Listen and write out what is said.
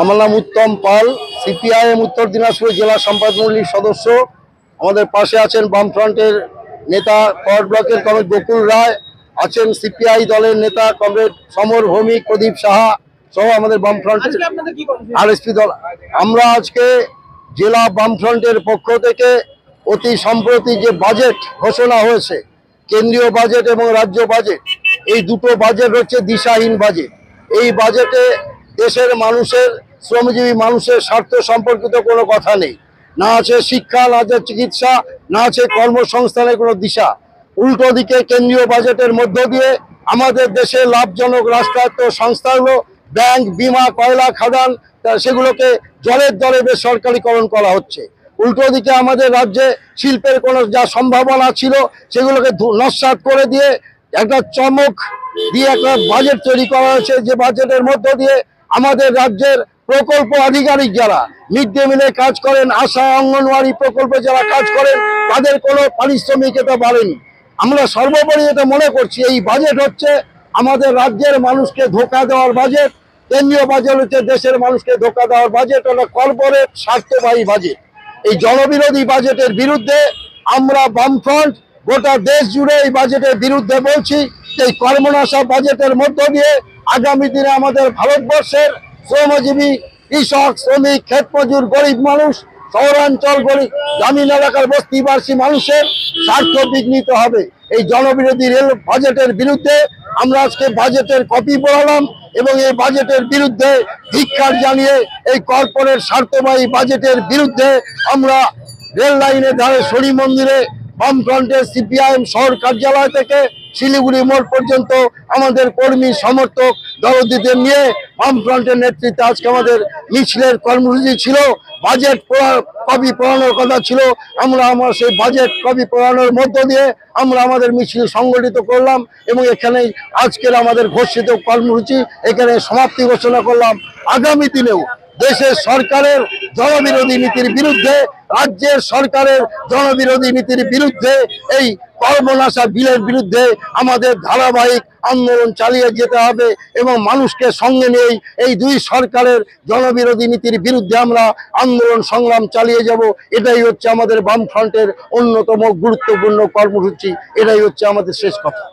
আমার নাম উত্তম পাল সিপিআইএম উত্তর দিনাজপুর জেলা সম্পাদক মণ্ডলীর সদস্য। আমাদের পাশে আছেন বামফ্রন্টের নেতা কর ব্লকের কমরেড বকুল রায় আছেন সিপিআই দলের নেতা কমরেড সমর ভৌমিক প্রদীপ সাহা সহ আমাদের বামফ্রন্টের কি আরএসপি দল। আমরা আজকে জেলা বামফ্রন্টের পক্ষ থেকে অতি সম্প্রতি যে বাজেট ঘোষণা হয়েছে কেন্দ্রীয় বাজেট এবং রাজ্য বাজেট এই দুটো বাজেট হচ্ছে দিশাহীন বাজেট। এই বাজেটে দেশের মানুষের, শ্রমজীবী মানুষের স্বার্থ সম্পর্কিত কোনো কথা নেই। না আছে শিক্ষা, না আছে চিকিৎসা, না আছে কর্মসংস্থানের কোনো দিশা। উল্টো দিকে কেন্দ্রীয় বাজেটের মধ্য দিয়ে আমাদের দেশে লাভজনক রাষ্ট্রায়ত্ত সংস্থাগুলো, ব্যাংক, বিমা, কয়লা, খাদান সেগুলোকে জলের দরে বেসরকারিকরণ করা হচ্ছে। উল্টো দিকে আমাদের রাজ্যে শিল্পের কোনো যা সম্ভাবনা ছিল, সেগুলোকে নস্যাৎ করে দিয়ে একটা চমক দিয়ে একটা বাজেট তৈরি করা হয়েছে। যে বাজেটের মধ্য দিয়ে আমাদের রাজ্যের প্রকল্প আধিকারিক যারা, মিড ডে মিলে কাজ করেন, আশা অঙ্গনওয়াড়ি প্রকল্পে যারা কাজ করেন, তাদের কোনো পারিশ্রমিক এটা বাড়েনি। আমরা সর্বোপরি এটা মনে করছি, এই বাজেট হচ্ছে আমাদের রাজ্যের মানুষকে ধোকা দেওয়ার বাজেট কেন্দ্রীয় বাজেট হচ্ছে দেশের মানুষকে ধোকা দেওয়ার বাজেট হলো কর্পোরেট স্বার্থবাহী বাজেট এই জনবিরোধী বাজেটের বিরুদ্ধে আমরা বামফ্রন্ট গোটা দেশ জুড়ে এই বাজেটের বিরুদ্ধে বলছি, এই কর্মনাশা বাজেটের মধ্য দিয়ে আগামী দিনে আমাদের ভারতবর্ষের শ্রমজীবী কৃষক, শ্রমিক, ক্ষেত মজুর, গরিব মানুষ, শহরাঞ্চল গরিব, গ্রামীণ এলাকার বস্তিবাসী মানুষের স্বার্থ বিঘ্নিত হবে। এই জনবিরোধী রেল বাজেটের বিরুদ্ধে আমরা আজকে বাজেটের কপি পড়ালাম এবং এই বাজেটের বিরুদ্ধে ধিক্ষার জানিয়ে এই কর্পোরেট স্বার্থবাহী বাজেটের বিরুদ্ধে আমরা রেল লাইনের ধারে শনি মন্দিরে বামফ্রন্টের সিপিআইএম শহর কার্যালয় থেকে শিলিগুড়ি মোড় পর্যন্ত আমাদের কর্মী, সমর্থক, দরদিদের নিয়ে বামফ্রন্টের নেতৃত্বে আজকে আমাদের মিছিলের কর্মসূচি ছিল। বাজেট কপি পড়ানোর কথা ছিল। আমরা আমার সেই বাজেট, কপি পড়ানোর মধ্য দিয়ে আমরা আমাদের মিছিল সংগঠিত করলাম এবং এখানে আজকের আমাদের ঘোষিত কর্মসূচি এখানে সমাপ্তি ঘোষণা করলাম। আগামী দিনেও দেশের সরকারের জনবিরোধী নীতির বিরুদ্ধে রাজ্যের সরকারের জনবিরোধী নীতির বিরুদ্ধে, এই কর্মনাশা বিলের বিরুদ্ধে আমাদের ধারাবাহিক আন্দোলন চালিয়ে যেতে হবে এবং মানুষকে সঙ্গে নিয়েই এই দুই সরকারের জনবিরোধী নীতির বিরুদ্ধে আমরা আন্দোলন সংগ্রাম চালিয়ে যাব। এটাই হচ্ছে আমাদের বামফ্রন্টের অন্যতম গুরুত্বপূর্ণ কর্মসূচি। এটাই হচ্ছে আমাদের শেষ কথা।